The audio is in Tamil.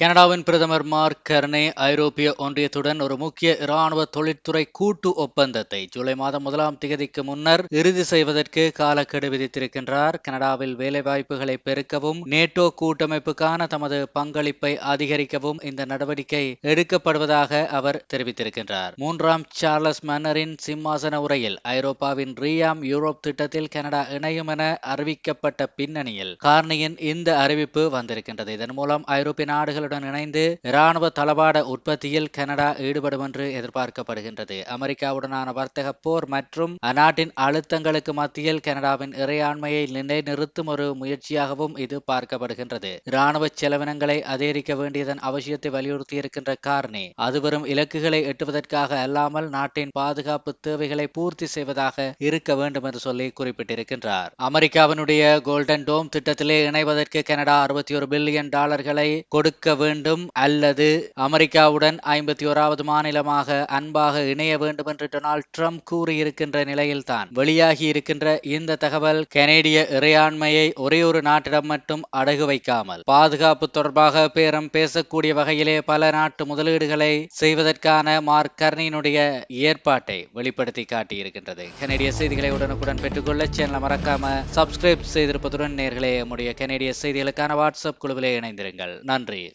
கனடாவின் பிரதமர் மார்க் கர்னே ஐரோப்பிய ஒன்றியத்துடன் ஒரு முக்கிய இராணுவ தொழிற்துறை கூட்டு ஒப்பந்தத்தை ஜூலை மாதம் முதலாம் தேதிக்கு முன்னர் இறுதி செய்வதற்கு காலக்கெடு விதித்திருக்கின்றார். கனடாவில் வேலைவாய்ப்புகளை பெருக்கவும் நேட்டோ கூட்டமைப்புக்கான தமது பங்களிப்பை அதிகரிக்கவும் இந்த நடவடிக்கை எடுக்கப்படுவதாக அவர் தெரிவித்திருக்கின்றார். மூன்றாம் சார்லஸ் மன்னரின் சிம்மாசன உரையில் ஐரோப்பாவின் ரீயாம் யூரோப் திட்டத்தில் கனடா இணையும் என அறிவிக்கப்பட்ட பின்னணியில் கார்னியின் இந்த அறிவிப்பு வந்திருக்கின்றது. இதன் மூலம் ஐரோப்பிய நாடுகள் நாடுகளுடன் இணைந்து இராணுவ தளவாட உற்பத்தியில் கனடா ஈடுபடும் என்று எதிர்பார்க்கப்படுகின்றது. அமெரிக்காவுடனான வர்த்தக போர் மற்றும் அந்நாட்டின் அழுத்தங்களுக்கு மத்தியில் கனடாவின் இறையாண்மையை நிலைநிறுத்தும் ஒரு முயற்சியாகவும் இது பார்க்கப்படுகின்றது. இராணுவ செலவினங்களை அதிகரிக்க வேண்டியதன் அவசியத்தை வலியுறுத்தியிருக்கின்ற காரணி அது வரும் இலக்குகளை எட்டுவதற்காக அல்லாமல் நாட்டின் பாதுகாப்பு தேவைகளை பூர்த்தி செய்வதாக இருக்க வேண்டும் என்று சொல்லி குறிப்பிட்டிருக்கின்றார். அமெரிக்காவினுடைய கோல்டன் டோம் திட்டத்திலே இணைவதற்கு கனடா அறுபத்தி ஒரு பில்லியன் டாலர்களை கொடுக்க வேண்டும் அல்லது அமெரிக்காவுடன் ஐம்பத்தி ஓராவது மாநிலமாக அன்பாக இணைய வேண்டும் என்று டொனால்ட் ட்ரம்ப் கூறியிருக்கின்ற நிலையில்தான். வெளியாகி இருக்கின்ற இந்த தகவல் கனேடிய இறையாண்மையை ஒரே ஒரு நாட்டிடம் மட்டும் அடகு வைக்காமல் பாதுகாப்பு தொடர்பாக பேரம் பேசக்கூடிய வகையிலே பல நாட்டு முதலீடுகளை செய்வதற்கான மார்க் கர்னியினுடைய ஏற்பாட்டை வெளிப்படுத்தி காட்டியிருக்கின்றது. கனேடிய செய்திகளை உடனுக்குடன் பெற்றுக்கொள்ள சேனலை மறக்காம சப்ஸ்கிரைப் செய்திருப்பதுடன் நேர்களே நம்முடைய கனேடிய செய்திகளுக்கான வாட்ஸ்அப் குழுவிலே இணைந்திருங்கள். நன்றி.